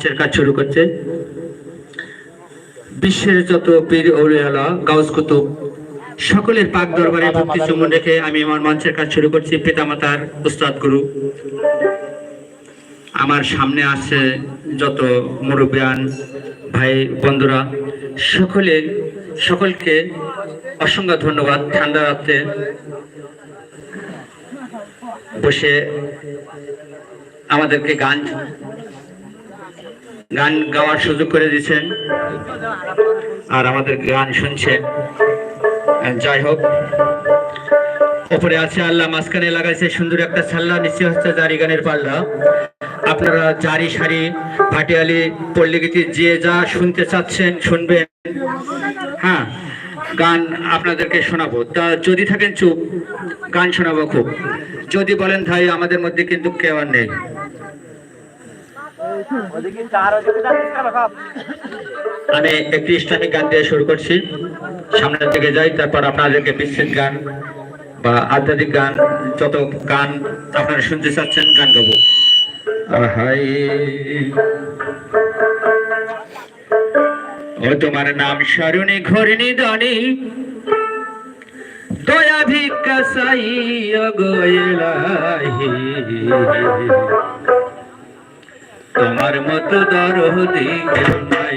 মঞ্চের কাজ শুরু করছে। বিশ্বের যত পীর ওলিয়ালা, গাউস কুতুব, সকলের পাক দরবারে ভক্তি চুমন রেখে আমি আমার মঞ্চের কাজ শুরু করছি, পিতামাতার উস্তাদ গুরু। আমার সামনে আছে যত মুরব্বিয়ান ভাই, বন্ধুরা, সকলে, সকলকে অসংখ্য ধন্যবাদ। ঠান্ডা রাত্রে বসে আমাদেরকে গান গান গাওয়ার সুযোগ করে দিয়েছেন। আর আমাদের গান শুনছেন। যাই হোক, ওপরে আছে আল্লাহ, মাঝখানে লাগাইছে সুন্দর একটা সাল্লা নিচে হচ্ছে জারি গানের পাল্লা। আপনারা জারি, সারি, ভাটিয়ালি, পল্লীগীতি যে যা শুনতে চাচ্ছেন, শুনবেন। হ্যাঁ গান আপনাদেরকে শোনাবো। তা যদি থাকেন চুপ, গান শোনাবো খুব। যদি বলেন, ভাই, আমাদের মধ্যে কিন্তু কেউ নেই। আমি একটি ইসলামিক গান দিয়ে শুরু করছি। সামনের দিকে যাই, তারপর আপনাদেরকে বিচ্ছেদ গান বা আধ্যাত্মিক গান, যত গান আপনারা শুনতে চাচ্ছেন, গান গাবো। ও তোমার নাম স্মরণে ঘরে নিদানি দয়া ভিক্ষা সাই অগয়লাহি তোমার মতো দরদি নাই।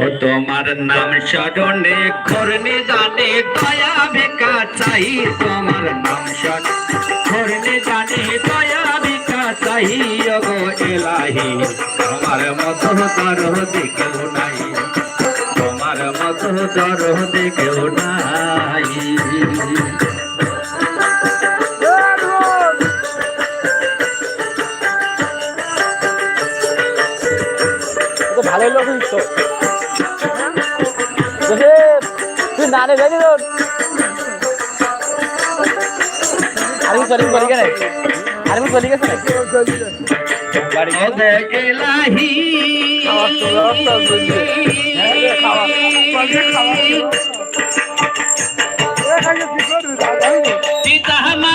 ও তোমার নাম স্মরণে ঘরনে জানে দয়া ভিকা চাই তোমার নাম স্মরণে। জানে দয়া ভিকা চাই গো এলাহি তোমার মতো দরদি কেউ নাই। তোমার মতো দরদি কেউ নাই। তো ভালোই লোক তো বসে তুই নানে যাবি তো। আরে চলি চলি কেন? আরে চলি গেছে বাড়ি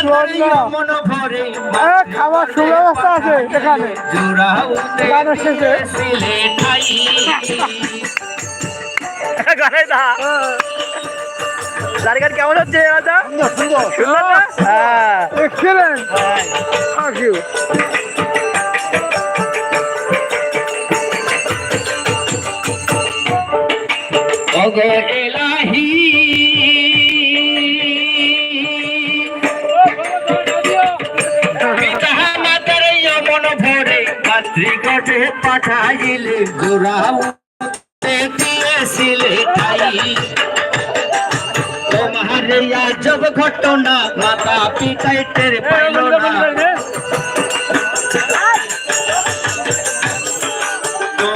মন খাওয়ার সুব্যবস্থা আছে এখানে। গানের শেষে। গাড়ি কেমন হচ্ছে দাদা সুন্দর সুন্দর। হ্যাঁ। এক্সেলেন্ট থ্যাংক ইউ ওগো মাতৃগঠে পাঠাইলে জোড়াউতে দিয়েছিলে ঠাই তোমার আজব ঘটনা মাতা পিতাই টের পাইল না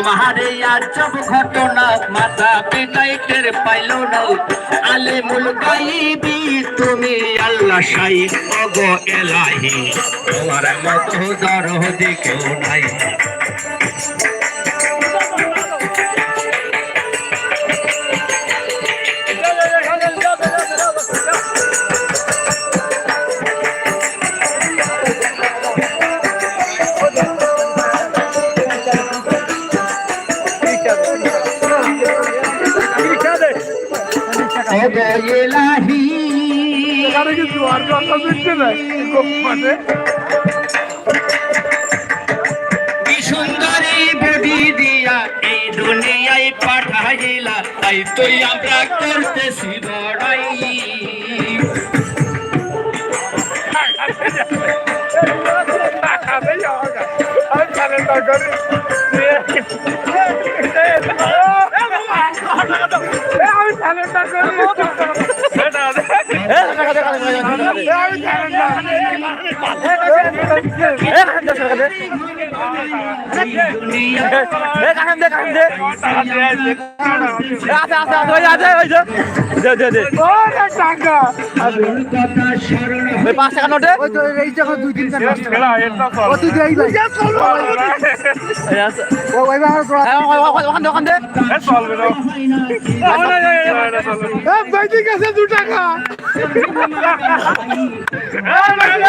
তোমার আজব ঘটনা মাথা পিতাই টের পাইল না। আলে মুল গাইবি, তুমি আল্লাহ সাই অগ এলাহি। তোমার মতো দরদি কেউ নাই। সুন্দরী বুদ্ধি দিয়া এই দুনিয়ায় পাঠাইলা তাই তুই আমরা করতেছি বড়াই কথা স্মরণ পাঁচ টাকা দুই তিন টাকা